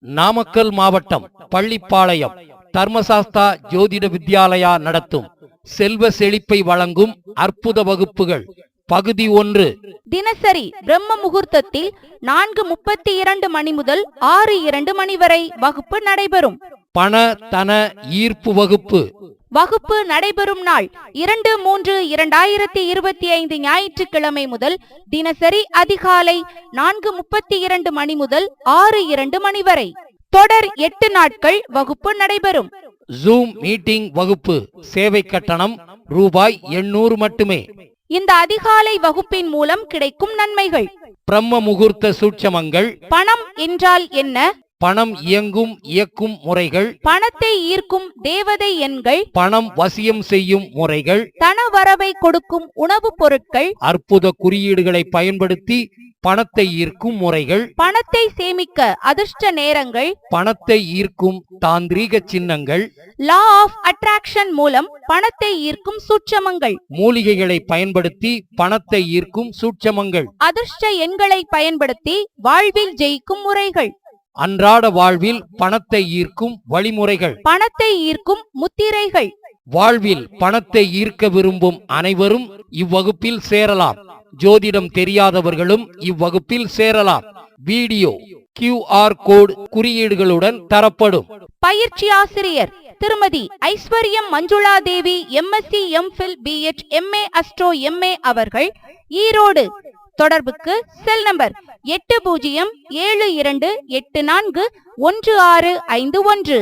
நாமக்கல் மாவட்டம் பள்ளிப்பாளையம் தர்மசாஸ்தா ஜோதிட வித்யாலயா நடத்தும் செல்வ செழிப்பை வழங்கும் அற்புத வகுப்புகள். பகுதி ஒன்று. தினசரி பிரம்ம முகூர்த்தத்தில் நான்கு முப்பத்தி இரண்டு மணி முதல் ஆறு இரண்டு மணி வரை வகுப்பு நடைபெறும். பண தன ஈர்ப்பு வகுப்பு. வகுப்பு நடைபெறும் நாள் இரண்டு மூன்று இரண்டாயிரத்தி இருபத்தி ஐந்து ஞாயிற்றுக்கிழமை முதல் தினசரி அதிகாலை நான்கு முப்பத்தி இரண்டு மணி முதல் ஆறு இரண்டு மணி வரை. தொடர் எட்டு நாட்கள் வகுப்பு நடைபெறும். ஜூம் மீட்டிங் வகுப்பு. சேவை கட்டணம் ரூபாய் எண்ணூறு மட்டுமே. இந்த அதிகாலை வகுப்பின் மூலம் கிடைக்கும் நன்மைகள். பிரம்ம முகூர்த்த சூட்சமங்கள். பணம் என்றால் என்ன? பணம் இயங்கும் இயக்கும் முறைகள் பணத்தை ஈர்க்கும் தேவதை எண்கள் பணம் வசியம் செய்யும் முறைகள் தனவரவை கொடுக்கும் உணவுப் பொருட்கள் அற்புத குறியீடுகளை பயன்படுத்தி பணத்தை ஈர்க்கும் முறைகள் பணத்தை சேமிக்க அதிர்ஷ்ட நேரங்கள் பணத்தை ஈர்க்கும் தாந்திரீக சின்னங்கள் லா ஆஃப் அட்ராக்ஷன் மூலம் பணத்தை ஈர்க்கும் சூட்சமங்கள் மூலிகைகளை பயன்படுத்தி பணத்தை ஈர்க்கும் சூட்சமங்கள். அதிர்ஷ்ட எண்களை பயன்படுத்தி வாழ்வில் ஜெயிக்கும் முறைகள். அன்றாட வாழ்வில் பணத்தை ஈர்க்கும் வழிமுறைகள். பணத்தை ஈர்க்கும் முத்திரைகள். வாழ்வில் பணத்தை ஈர்க்க விரும்பும் அனைவரும் இவ்வகுப்பில் சேரலாம். ஜோதிடம் தெரியாதவர்களும் இவ்வகுப்பில் சேரலாம். வீடியோ QR கோட் குறியீடுகளுடன் தரப்படும். பயிற்சி ஆசிரியர் திருமதி Aishwaryam Manjula Devi MSc MPhil PH MA astro MA அவர்கள் ஈரோடு தொடர்புக்கு செல் நம்பர் எட்டு பூஜ்ஜியம் ஏழு இரண்டு எட்டு நான்கு ஒன்று ஆறு ஐந்து ஒன்று.